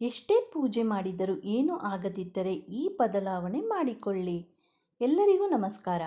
ಎಷ್ಟೇ ಪೂಜೆ ಮಾಡಿದರೂ ಏನೂ ಆಗದಿದ್ದರೆ ಈ ಬದಲಾವಣೆ ಮಾಡಿಕೊಳ್ಳಿ. ಎಲ್ಲರಿಗೂ ನಮಸ್ಕಾರ.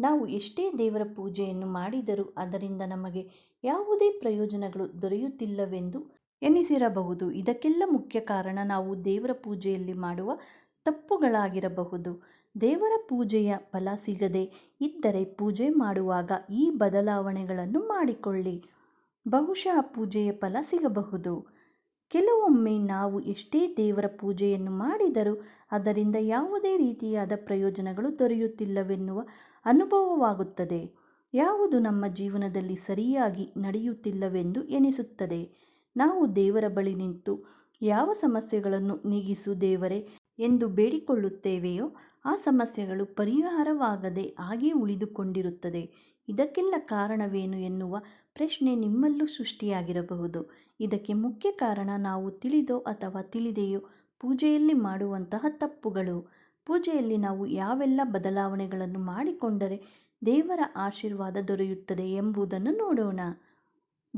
ನಾವು ಎಷ್ಟೇ ದೇವರ ಪೂಜೆಯನ್ನು ಮಾಡಿದರೂ ಅದರಿಂದ ನಮಗೆ ಯಾವುದೇ ಪ್ರಯೋಜನಗಳು ದೊರೆಯುತ್ತಿಲ್ಲವೆಂದು ಎನಿಸಿರಬಹುದು. ಇದಕ್ಕೆಲ್ಲ ಮುಖ್ಯ ಕಾರಣ ನಾವು ದೇವರ ಪೂಜೆಯಲ್ಲಿ ಮಾಡುವ ತಪ್ಪುಗಳಾಗಿರಬಹುದು. ದೇವರ ಪೂಜೆಯ ಫಲ ಸಿಗದೆ ಇದ್ದರೆ ಪೂಜೆ ಮಾಡುವಾಗ ಈ ಬದಲಾವಣೆಗಳನ್ನು ಮಾಡಿಕೊಳ್ಳಿ. ಬಹುಶಃ ಪೂಜೆಯ ಫಲ ಸಿಗಬಹುದು. ಕೆಲವೊಮ್ಮೆ ನಾವು ಎಷ್ಟೇ ದೇವರ ಪೂಜೆಯನ್ನು ಮಾಡಿದರೂ ಅದರಿಂದ ಯಾವುದೇ ರೀತಿಯಾದ ಪ್ರಯೋಜನಗಳು ದೊರೆಯುತ್ತಿಲ್ಲವೆನ್ನುವ ಅನುಭವವಾಗುತ್ತದೆ. ಯಾವುದು ನಮ್ಮ ಜೀವನದಲ್ಲಿ ಸರಿಯಾಗಿ ನಡೆಯುತ್ತಿಲ್ಲವೆಂದು ಎನಿಸುತ್ತದೆ. ನಾವು ದೇವರ ಬಳಿ ನಿಂತು ಯಾವ ಸಮಸ್ಯೆಗಳನ್ನು ನೀಗಿಸು ದೇವರೇ ಎಂದು ಬೇಡಿಕೊಳ್ಳುತ್ತೇವೆಯೋ ಆ ಸಮಸ್ಯೆಗಳು ಪರಿಹಾರವಾಗದೆ ಹಾಗೇ ಉಳಿದುಕೊಂಡಿರುತ್ತದೆ. ಇದಕ್ಕೆಲ್ಲ ಕಾರಣವೇನು ಎನ್ನುವ ಪ್ರಶ್ನೆ ನಿಮ್ಮಲ್ಲೂ ಸೃಷ್ಟಿಯಾಗಿರಬಹುದು. ಇದಕ್ಕೆ ಮುಖ್ಯ ಕಾರಣ ನಾವು ತಿಳಿದೋ ಅಥವಾ ತಿಳಿದೆಯೋ ಪೂಜೆಯಲ್ಲಿ ಮಾಡುವಂತಹ ತಪ್ಪುಗಳು. ಪೂಜೆಯಲ್ಲಿ ನಾವು ಯಾವೆಲ್ಲ ಬದಲಾವಣೆಗಳನ್ನು ಮಾಡಿಕೊಂಡರೆ ದೇವರ ಆಶೀರ್ವಾದ ದೊರೆಯುತ್ತದೆ ಎಂಬುದನ್ನು ನೋಡೋಣ.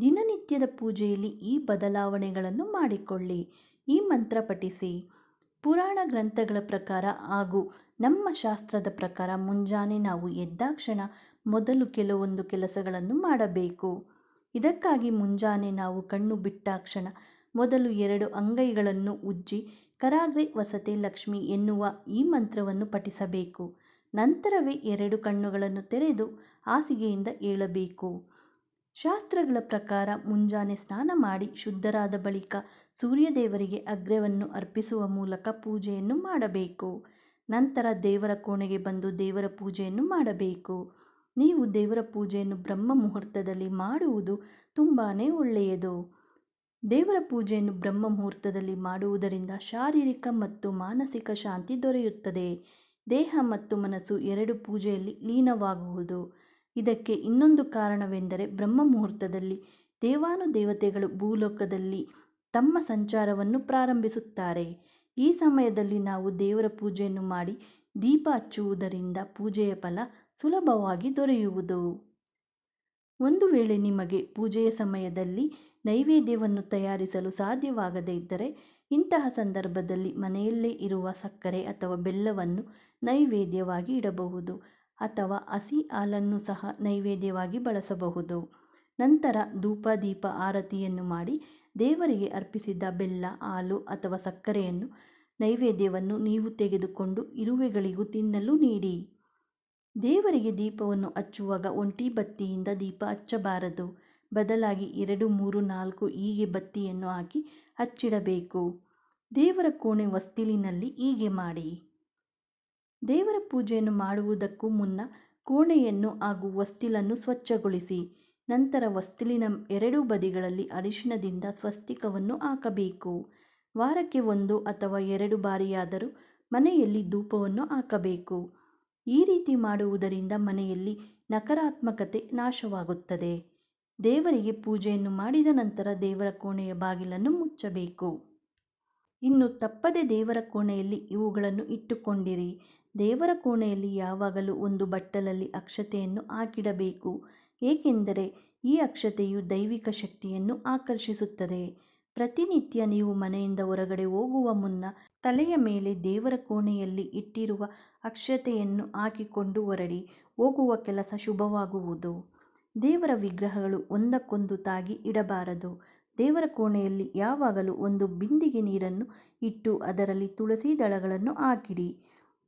ದಿನನಿತ್ಯದ ಪೂಜೆಯಲ್ಲಿ ಈ ಬದಲಾವಣೆಗಳನ್ನು ಮಾಡಿಕೊಳ್ಳಿ. ಈ ಮಂತ್ರ ಪಠಿಸಿ. ಪುರಾಣ ಗ್ರಂಥಗಳ ಪ್ರಕಾರ ಹಾಗೂ ನಮ್ಮ ಶಾಸ್ತ್ರದ ಪ್ರಕಾರ ಮುಂಜಾನೆ ನಾವು ಎದ್ದಾಕ್ಷಣ ಮೊದಲು ಕೆಲವೊಂದು ಕೆಲಸಗಳನ್ನು ಮಾಡಬೇಕು. ಇದಕ್ಕಾಗಿ ಮುಂಜಾನೆ ನಾವು ಕಣ್ಣು ಬಿಟ್ಟಾಕ್ಷಣ ಮೊದಲು ಎರಡು ಅಂಗೈಗಳನ್ನು ಉಜ್ಜಿ ಕರಾಗ್ರೆ ವಸತೆ ಲಕ್ಷ್ಮಿ ಎನ್ನುವ ಈ ಮಂತ್ರವನ್ನು ಪಠಿಸಬೇಕು. ನಂತರವೇ ಎರಡು ಕಣ್ಣುಗಳನ್ನು ತೆರೆದು ಹಾಸಿಗೆಯಿಂದ ಏಳಬೇಕು. ಶಾಸ್ತ್ರಗಳ ಪ್ರಕಾರ ಮುಂಜಾನೆ ಸ್ನಾನ ಮಾಡಿ ಶುದ್ಧರಾದ ಬಳಿಕ ಸೂರ್ಯದೇವರಿಗೆ ಅಗ್ರವನ್ನು ಅರ್ಪಿಸುವ ಮೂಲಕ ಪೂಜೆಯನ್ನು ಮಾಡಬೇಕು. ನಂತರ ದೇವರ ಕೋಣೆಗೆ ಬಂದು ದೇವರ ಪೂಜೆಯನ್ನು ಮಾಡಬೇಕು. ನೀವು ದೇವರ ಪೂಜೆಯನ್ನು ಬ್ರಹ್ಮ ಮುಹೂರ್ತದಲ್ಲಿ ಮಾಡುವುದು ತುಂಬಾ ಒಳ್ಳೆಯದು. ದೇವರ ಪೂಜೆಯನ್ನು ಬ್ರಹ್ಮ ಮುಹೂರ್ತದಲ್ಲಿ ಮಾಡುವುದರಿಂದ ಶಾರೀರಿಕ ಮತ್ತು ಮಾನಸಿಕ ಶಾಂತಿ ದೊರೆಯುತ್ತದೆ. ದೇಹ ಮತ್ತು ಮನಸ್ಸು ಎರಡು ಪೂಜೆಯಲ್ಲಿ ಲೀನವಾಗುವುದು. ಇದಕ್ಕೆ ಇನ್ನೊಂದು ಕಾರಣವೆಂದರೆ ಬ್ರಹ್ಮ ಮುಹೂರ್ತದಲ್ಲಿ ದೇವಾನುದೇವತೆಗಳು ಭೂಲೋಕದಲ್ಲಿ ತಮ್ಮ ಸಂಚಾರವನ್ನು ಪ್ರಾರಂಭಿಸುತ್ತಾರೆ. ಈ ಸಮಯದಲ್ಲಿ ನಾವು ದೇವರ ಪೂಜೆಯನ್ನು ಮಾಡಿ ದೀಪ ಹಚ್ಚುವುದರಿಂದ ಪೂಜೆಯ ಫಲ ಸುಲಭವಾಗಿ ದೊರೆಯುವುದು. ಒಂದು ವೇಳೆ ನಿಮಗೆ ಪೂಜೆಯ ಸಮಯದಲ್ಲಿ ನೈವೇದ್ಯವನ್ನು ತಯಾರಿಸಲು ಸಾಧ್ಯವಾಗದೇ ಇದ್ದರೆ ಇಂತಹ ಸಂದರ್ಭದಲ್ಲಿ ಮನೆಯಲ್ಲೇ ಇರುವ ಸಕ್ಕರೆ ಅಥವಾ ಬೆಲ್ಲವನ್ನು ನೈವೇದ್ಯವಾಗಿ ಇಡಬಹುದು. ಅಥವಾ ಹಸಿ ಹಾಲನ್ನು ಸಹ ನೈವೇದ್ಯವಾಗಿ ಬಳಸಬಹುದು. ನಂತರ ಧೂಪ, ದೀಪ, ಆರತಿಯನ್ನು ಮಾಡಿ ದೇವರಿಗೆ ಅರ್ಪಿಸಿದ ಬೆಲ್ಲ, ಹಾಲು ಅಥವಾ ಸಕ್ಕರೆಯನ್ನು ನೈವೇದ್ಯವನ್ನು ನೀವು ತೆಗೆದುಕೊಂಡು ಇರುವೆಗಳಿಗೂ ತಿನ್ನಲು ನೀಡಿ. ದೇವರಿಗೆ ದೀಪವನ್ನು ಹಚ್ಚುವಾಗ ಒಂಟಿ ಬತ್ತಿಯಿಂದ ದೀಪ ಹಚ್ಚಬಾರದು. ಬದಲಾಗಿ ಎರಡು, ಮೂರು, ನಾಲ್ಕು ಹೀಗೆ ಬತ್ತಿಯನ್ನು ಹಾಕಿ ಹಚ್ಚಿಡಬೇಕು. ದೇವರ ಕೋಣೆ ವಸ್ತಿಲಿನಲ್ಲಿ ಹೀಗೆ ಮಾಡಿ. ದೇವರ ಪೂಜೆಯನ್ನು ಮಾಡುವುದಕ್ಕೂ ಮುನ್ನ ಕೋಣೆಯನ್ನು ಹಾಗೂ ವಸ್ತಿಲನ್ನು ಸ್ವಚ್ಛಗೊಳಿಸಿ, ನಂತರ ವಸ್ತಿಲಿನ ಎರಡೂ ಬದಿಗಳಲ್ಲಿ ಅರಿಶಿಣದಿಂದ ಸ್ವಸ್ತಿಕವನ್ನು ಹಾಕಬೇಕು. ವಾರಕ್ಕೆ ಒಂದು ಅಥವಾ ಎರಡು ಬಾರಿಯಾದರೂ ಮನೆಯಲ್ಲಿ ಧೂಪವನ್ನು ಹಾಕಬೇಕು. ಈ ರೀತಿ ಮಾಡುವುದರಿಂದ ಮನೆಯಲ್ಲಿ ನಕಾರಾತ್ಮಕತೆ ನಾಶವಾಗುತ್ತದೆ. ದೇವರಿಗೆ ಪೂಜೆಯನ್ನು ಮಾಡಿದ ನಂತರ ದೇವರ ಕೋಣೆಯ ಬಾಗಿಲನ್ನು ಮುಚ್ಚಬೇಕು. ಇನ್ನು ತಪ್ಪದೆ ದೇವರ ಕೋಣೆಯಲ್ಲಿ ಇವುಗಳನ್ನು ಇಟ್ಟುಕೊಂಡಿರಿ. ದೇವರ ಕೋಣೆಯಲ್ಲಿ ಯಾವಾಗಲೂ ಒಂದು ಬಟ್ಟಲಲ್ಲಿ ಅಕ್ಷತೆಯನ್ನು ಹಾಕಿಡಬೇಕು. ಏಕೆಂದರೆ ಈ ಅಕ್ಷತೆಯು ದೈವಿಕ ಶಕ್ತಿಯನ್ನು ಆಕರ್ಷಿಸುತ್ತದೆ. ಪ್ರತಿನಿತ್ಯ ನೀವು ಮನೆಯಿಂದ ಹೊರಗಡೆ ಹೋಗುವ ಮುನ್ನ ತಲೆಯ ಮೇಲೆ ದೇವರ ಕೋಣೆಯಲ್ಲಿ ಇಟ್ಟಿರುವ ಅಕ್ಷತೆಯನ್ನು ಹಾಕಿಕೊಂಡು ಹೊರಡಿ, ಹೋಗುವ ಕೆಲಸ ಶುಭವಾಗುವುದು. ದೇವರ ವಿಗ್ರಹಗಳು ಒಂದಕ್ಕೊಂದು ತಾಗಿ ಇಡಬಾರದು. ದೇವರ ಕೋಣೆಯಲ್ಲಿ ಯಾವಾಗಲೂ ಒಂದು ಬಿಂದಿಗೆ ನೀರನ್ನು ಇಟ್ಟು ಅದರಲ್ಲಿ ತುಳಸಿ ದಳಗಳನ್ನು ಹಾಕಿಡಿ.